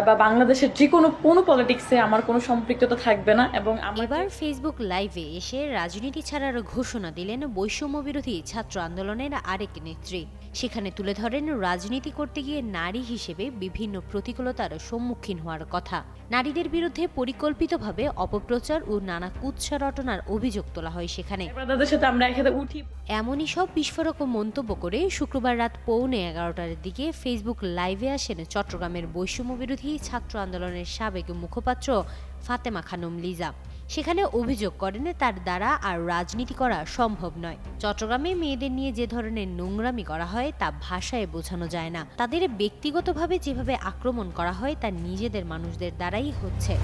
বা বাংলাদেশের যে কোনো কোনো পলিটিক্সে আমার কোনো সম্পৃক্ততা থাকবে না এবং আমার এবার ফেসবুক লাইভে এসে রাজনীতি ছাড়ার ঘোষণা দিলেন বৈষম্য বিরোধী ছাত্র আন্দোলনের আরেক নেত্রী। সেখানে তুলে ধরেন রাজনীতি করতে গিয়ে নারী হিসেবে বিভিন্ন প্রতিকূলতার সম্মুখীন হওয়ার কথা। নারীদের বিরুদ্ধে পরিকল্পিতভাবে অপপ্রচার ও নানা কুৎসা রটনার অভিযোগ তোলা হয় সেখানে। এমনই সব বিস্ফোরক মন্তব্য করে শুক্রবার রাত পৌনে এগারোটার দিকে ফেসবুক লাইভে আসেন চট্টগ্রামের বৈষম্য বিরোধী ছাত্র আন্দোলনের সাবেক মুখপাত্র ফাতেমা খানম লিজা। সেখানে অভিযোগ করেন তার দ্বারা আর রাজনীতি করা সম্ভব নয়। চট্টগ্রামে মেয়েদের নিয়ে যে ধরনের নোংরামি করা হয়, তা ভাষায় বোঝানো যায় না। তাদের ব্যক্তিগতভাবে যেভাবে আক্রমণ করা হয়, তা নিজেদের মানুষদের দ্বারাই হচ্ছে।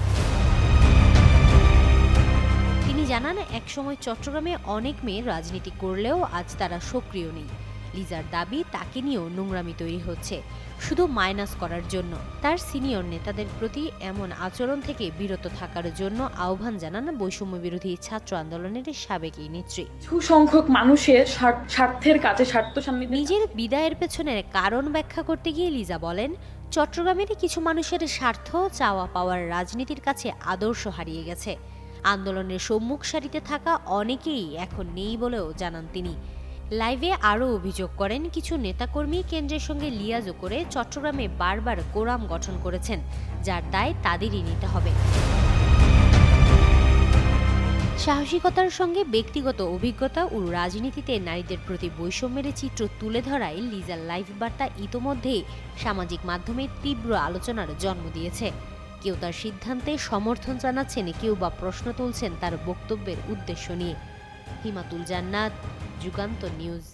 তিনি জানান, একসময় চট্টগ্রামে অনেক মেয়ে রাজনীতি করলেও আজ তারা সক্রিয় নেই। লিজার দাবি তাকে নিয়েও নোংরামি তৈরি হচ্ছে শুধু মাইনাস করার জন্য। তার সিনিয়র নেতাদের প্রতি এমন আচরণ থেকে বিরত থাকার জন্য আহ্বান জানান বৈষম্য বিরোধী ছাত্র আন্দোলনের সাবেক এই নেত্রী। কিছু সংখ্যক মানুষের স্বার্থের কাছে স্বার্থ নিজের বিদায়ের পেছনের কারণ ব্যাখ্যা করতে গিয়ে লিজা বলেন চট্টগ্রামের কিছু মানুষের স্বার্থ চাওয়া পাওয়ার রাজনীতির কাছে আদর্শ হারিয়ে গেছে। আন্দোলনের সম্মুখ সারিতে থাকা অনেকেই এখন নেই বলেও জানান তিনি। লাইভে আরও অভিযোগ করেন, কিছু নেতাকর্মী কেন্দ্রের সঙ্গে লিয়াজো করে চট্টগ্রামে বারবার কোরাম গঠন করেছেন, যার দায় তাদেরই নিতে হবে। সাহসিকতার সঙ্গে ব্যক্তিগত অভিজ্ঞতা ও রাজনীতিতে নারীদের প্রতি বৈষম্যের চিত্র তুলে ধরায় লিজার লাইভ বার্তা ইতোমধ্যেই সামাজিক মাধ্যমে তীব্র আলোচনার জন্ম দিয়েছে। কেউ তার সিদ্ধান্তে সমর্থন জানাচ্ছেন, কেউ বা প্রশ্ন তুলছেন তার বক্তব্যের উদ্দেশ্য নিয়ে। হিমাতুল জান্নাত যুগান্তর নিউজ